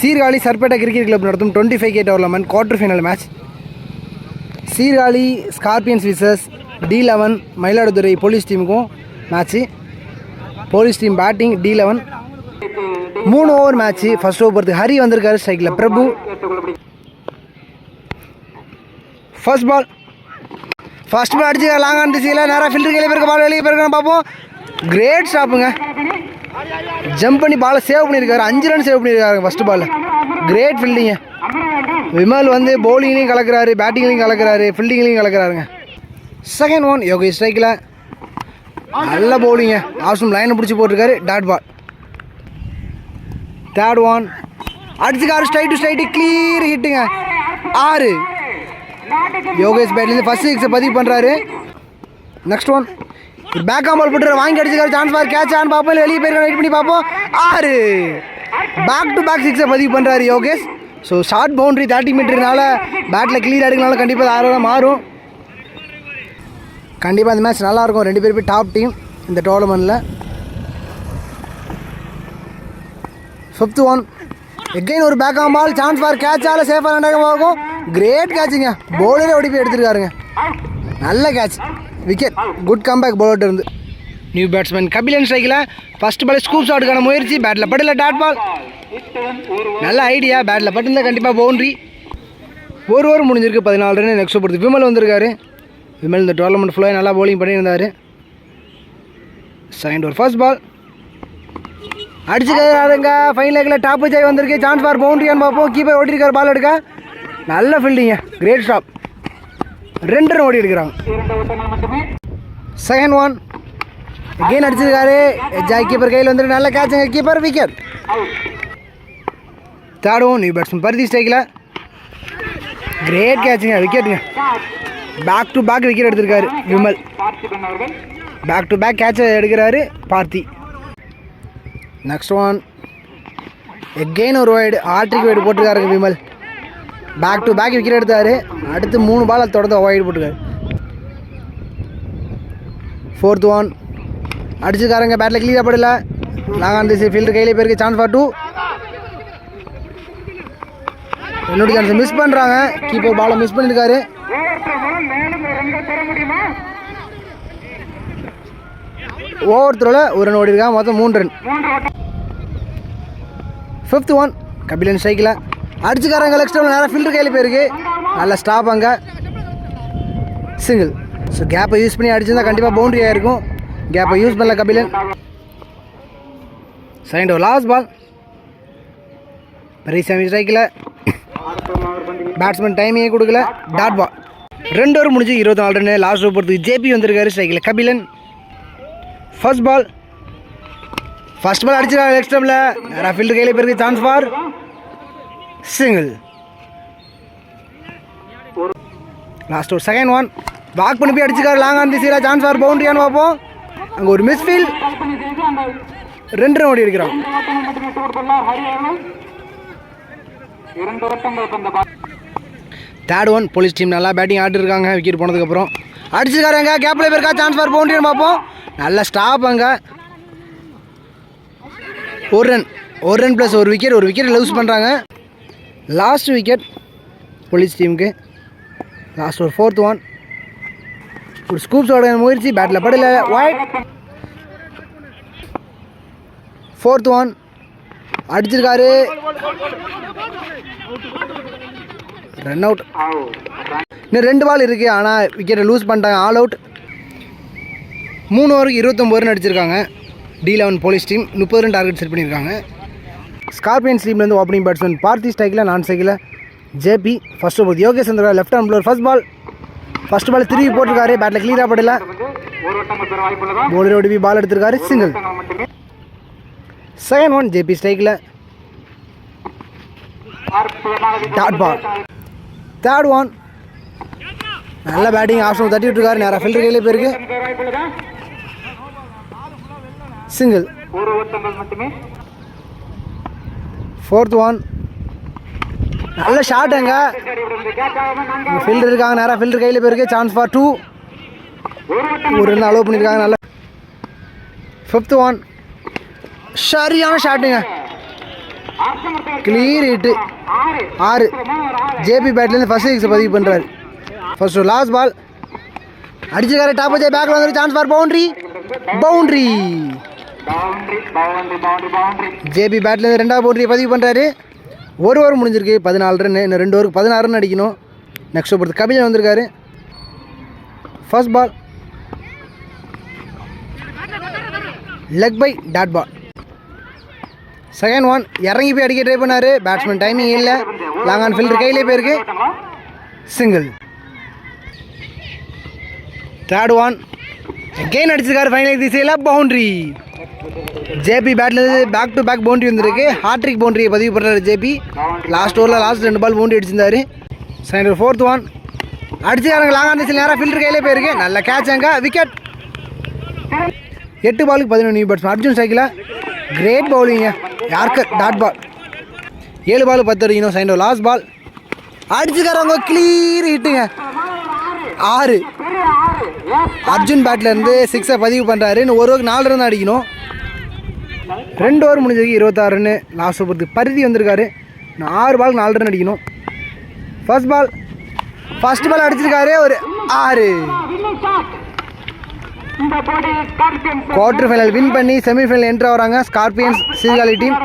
Sirkazhi Sarpatta cricket club நடத்தும் twenty five K tournament quarter final match Sirkazhi scorpions versus T eleven Mayiladuthurai police டீமுக்கும் match police team batting T eleven மூணு over match first over Hari வந்திருக்காரு ஸ்ட்ரைக்கில் பிரபு. First ball first பால் அடிச்சு long on திசையில் நேராக filter கேள்வி போயிருக்க பால் வெளியே போயிருக்க பார்ப்போம். கிரேட் ஸ்டாப்புங்க ஜம்ப் பண்ணி பாலை சேவ் பண்ணியிருக்காரு. அஞ்சு ரன் சேவ் பண்ணியிருக்காரு ஃபஸ்ட்டு பால் கிரேட் ஃபீல்டிங்க விமல் வந்து பவுலிங்லையும் கலக்கிறாரு பேட்டிங்லையும் கலக்குறாரு ஃபீல்டிங்லையும் கலக்கிறாருங்க. செகண்ட் ஒன் யோகேஷ் ஸ்ட்ரைக்கில் நல்ல பவுலிங்க ஆசம் லைனை பிடிச்சி போட்டிருக்காரு டாட் பால் தேர்ட் ஒன் அடிச்சுக்காரு ஸ்ட்ரைட் டு ஸ்ட்ரைட்டு கிளியர் ஹிட்டுங்க ஆறு. யோகேஷ் பேட்லேருந்து ஃபஸ்ட் சிக்ஸை பதிவு பண்ணுறாரு நெக்ஸ்ட் ஒன் பேக் பால் போட்டு வாங்கி அடிச்சுக்காரு சான்ஸ் பார். கேட்ச் ஆன் பார்ப்போம் இல்லை வெளியே போயிருக்க வெயிட் பண்ணி பார்ப்போம். ஆறு. பேக் டு பேக் சிக்ஸை பதிவு பண்ணுறாரு Yogesh. So short boundary thirty மீட்டர்னால பேட்டில் கிளியர் எடுக்கனால கண்டிப்பாக ஆறு தான் மாறும். கண்டிப்பாக இந்த மேட்ச் நல்லாயிருக்கும் ரெண்டு பேருமே டாப் டீம் இந்த டோர்னமெண்ட்டில் ஃபிஃப்த் ஒன் எகைன் ஒரு back arm ball chance for கேட்சால் சேஃபாக ரெண்டாக போகும் கிரேட் கேட்சுங்க போலரே ஓடி போய் எடுத்துருக்காருங்க. நல்ல கேட்ச் விக்கெட் குட் கம்பேக் பவுலர்ட்ட இருந்து. நியூ பேட்ஸ்மேன் கபிலன் ஸ்ட்ரைக்கில் ஃபர்ஸ்ட் பால் ஸ்கூப் ஷாட்டுக்கான முயற்சி. பேட்டில் பட்டில் டாட் பால் நல்ல ஐடியா பேட்டில் பட்டில் கண்டிப்பாக பவுண்ட்ரி ஒரு ஓவர் முடிஞ்சிருக்கு. பதினாலு ரன் நெக்ஸ்ட் பொறுத்து விமல் வந்திருக்காரு. விமல் இந்த டோர்னமெண்ட் ஃபுல்லாக நல்லா பவுலிங் பண்ணியிருந்தார். செகண்ட் ஓவர் ஃபர்ஸ்ட் பால் அடிச்சுக்காருங்க ஃபைன் லேக்கில் டாப் ஜாய் வந்திருக்கு. சான்ஸ் ஃபார் பவுண்ட்ரியான்னு பார்ப்போம் கீப்பர் ஓட்டிருக்காரு பால் எடுக்க. நல்ல ஃபீல்டிங்க கிரேட் ஸ்டாப் ரெண்டு ரன் ஓடி எடுக்கிறாங்க செகண்ட் ஒன் அகெயின் அடிச்சிருக்காரு. ஜாய் கீப்பர் கையில் வந்துட்டு நல்ல கேட்சுங்க keeper wicket third one new batsman Paruthi ஸ்ட்ரைக்கில் கிரேட் கேட்சுங்க விக்கெட்டுங்க பேக் டு பேக் விக்கெட் எடுத்திருக்காரு விமல். பேக் டு பேக் கேட்சை எடுக்கிறாரு பார்த்தி. நெக்ஸ்ட் ஒன் எகெயின் ஒரு வைடு ஆர்ட்ரிக் wide போட்டிருக்காருங்க Vimal. Back to back wicket எடுத்தார். அடுத்து மூணு பால் தொடர்ந்து அவாய்ட் போட்டுருக்காரு. ஃபோர்த் ஒன் அடிச்சுக்காரங்க பேட்டில் கிளியராக படல. லாங் திசை ஃபீல்டு கையிலே போயிருக்கு சான்ஸ் ஃபார் டூ என்னுடைய சான்ஸ் மிஸ் பண்ணுறாங்க கீப்பர் பாலை மிஸ் பண்ணியிருக்காரு ஓவர் த்ரோவில் ஒரு ரன் ஓடி இருக்காங்க மொத்தம் மூணு ரன் ஃபிஃப்த் ஒன் கபிலன் ஸ்ட்ரைக்கில் அடிச்சுக்காரங்க லெக் ஸ்டோன் நேராக ஃபில்டர் கையில் போயிருக்கு. நல்ல ஸ்டாப் அங்கே. சிங்கிள் ஸோ கேப்பை யூஸ் பண்ணி அடிச்சிருந்தா கண்டிப்பாக பவுண்டரி ஆகிருக்கும் கேப்பை யூஸ் பண்ணல Kapilan. Second over last ball Periyasamy ஸ்ட்ரைக்கில் பேட்ஸ்மேன் டைமிங்கே கொடுக்கல. டாட் பால் ரெண்டு ஓவர் முடிஞ்சு இருபத்தி நாலு ரன் லாஸ்ட் ஓவர் பொறுத்து ஜேபி வந்திருக்காரு ஸ்ட்ரைக்கில் Kapilan. First ball first ball அடிச்சிருக்காங்க நெக்ஸ்ட் டைமில் நேராக ஃபீல்டு கையில் போயிருக்கு. சான்ஸ் ஃபார் சிங்கிள் லாஸ்ட் ஒரு செகண்ட் ஒன் வாக் பண்ணி போய் அடிச்சுக்காரு. லாங் ஆன் திசையில் சான்ஸ் ஃபார் பவுண்டரியான்னு பார்ப்போம். அங்கே ஒரு மிஸ்ஃபீல்ட் ரெண்டு ரன் ஓடி இருக்கிறோம் தேர்ட் ஒன் போலீஸ் டீம் நல்லா பேட்டிங் ஆடிருக்காங்க. விக்கெட் போனதுக்கப்புறம் அடிச்சிருக்காருங்க. கேப்பில் போயிருக்கா. சான்ஸ் ஃபார் பவுண்டரின்னு பார்ப்போம். நல்ல ஸ்டாப் அங்கே. ஒரு ரன் ஒரு ரன் ப்ளஸ் ஒரு விக்கெட் ஒரு விக்கெட் லூஸ் பண்ணுறாங்க லாஸ்ட் விக்கெட் போலீஸ் டீமுக்கு லாஸ்ட் ஒரு ஃபோர்த் ஒன் ஒரு ஸ்கூப்ஸோட முயற்சி பேட்டில் படல. ஒயிட் ஃபோர்த் ஒன் அடிச்சிருக்காரு. ரன் அவுட் இன்னும் ரெண்டு பால் இருக்குது ஆனால் விக்கெட்டை லூஸ் பண்ணிட்டாங்க. ஆல் அவுட் மூணு ஓவருக்கு இருபத்தொம்பது ரன் அடிச்சிருக்காங்க. டி லெவன் போலீஸ் டீம் முப்பது ரன் டார்கெட் செட் பண்ணியிருக்காங்க. ஸ்கார்பியன் ஸ்லீம்லேருந்து ஓப்பனிங் பேட்ஸ்மேன் பார்த்தி ஸ்டைக்கில் non ஸ்டைக்கில் JP first over Yogesh Chandra left hand bowler first ball first ball திரும்பி போட்டிருக்காரு. பேட்டில் கிளியராக படல. போலர் ஓடிபி பால் எடுத்திருக்காரு. சிங்கிள் செகண்ட் ஒன் ஜேபி ஸ்ட்ரைக்கில் டாட் பால் தேர்ட் ஒன் நல்ல பேட்டிங் ஆப்ஷன் தட்டி விட்டுருக்காரு. நேராக ஃபில்டர் கையிலே போயிருக்கு. சிங்கிள் ஃபோர்த் ஒன் நல்ல ஷாட் அங்க. ஃபீல்டர் இருக்காங்க நேராக ஃபீல்டர் கையில் போயிருக்கு. சான்ஸ் ஃபார் டூ ஒரு ரன் அலோவ் பண்ணியிருக்காங்க நல்ல ஃபிஃப்த் ஒன் சரியான ஷாட்டுங்க கிளியர் ஹிட்டு ஆறு. ஜேபி பேட்லேருந்து ஃபர்ஸ்ட் சிக்ஸ் பதிவு பண்ணுறாரு ஃபர்ஸ்ட் லாஸ்ட் பால் அடிச்சிருக்காரு டாப் வச்சு பேக்கில் வந்து chance for boundary boundary JP பேட்லேருந்து ரெண்டாவது பவுண்டரி பதிவு பண்ணுறாரு ஒரு ஓவர் முடிஞ்சிருக்கு பதினாலு ரன் இன்னும் ரெண்டு ஓவருக்கு பதினாறு ரன் அடிக்கணும். நெக்ஸ்ட் ஓவர் கபிலன் வந்திருக்காரு. First ball leg bye dot ball second one இறங்கி போய் அடிக்க ட்ரை பண்ணார். பேட்ஸ்மேன் டைமிங் இல்லை. லாங் ஆன் ஃபீல்டர் கையிலே போயிருக்கு. சிங்கிள் தேர்ட் ஒன் கெயின் அடிச்சிருக்காரு ஃபைனல் திசையில். பவுண்ட்ரி ஜேபி பேட்லேருந்து பேக் டு பேக் பவுண்டரி வந்திருக்கு. ஹாட்ரிக் பவுண்டரியை பதிவு பண்ணுறாரு ஜேபி லாஸ்ட் ஓவரில் லாஸ்ட் ரெண்டு பால் பவுண்டரி அடிச்சிருந்தாரு. செகண்ட் ஃபோர்த் ஒன் அடிச்சு எனக்கு லாங் ஆன் நேராக ஃபில்டர் கையிலே போயிருக்கு. நல்ல கேட்ச் அங்கே. விக்கெட் எட்டு பாலுக்கு பதினொன்று நியூ பேட்ஸ்மேன் அர்ஜுன் சைக்கிளா? கிரேட் பவுலிங்க யார்கர் டாட் பால் ஏழு பால் பத்து அடிக்கணும் சைண்டோ லாஸ்ட் பால் அடிச்சுக்காரவங்க கிளியர் ஹிட்டுங்க ஆறு. அர்ஜுன் பேட்லேருந்து சிக்ஸை பதிவு பண்ணுறாரு இன்னும் ஒரு நாலு ரன் அடிக்கணும். ரெண்டு ஓவர் முடிஞ்சதுக்கு இருபத்தாறுன்னு லாஸ்ட் ஓவருக்கு பருதி வந்திருக்காரு. நான் ஆறு பால் நாலு ரன் அடிக்கணும். ஃபர்ஸ்ட் பால் ஃபர்ஸ்ட் பால் அடிச்சிருக்காரு ஒரு ஆறு. குவார்டர் ஃபைனல் வின் பண்ணி செமிஃபைனல் என்ட்ரு ஆகிறாங்க ஸ்கார்பியன்ஸ் சீர்காழி டீம்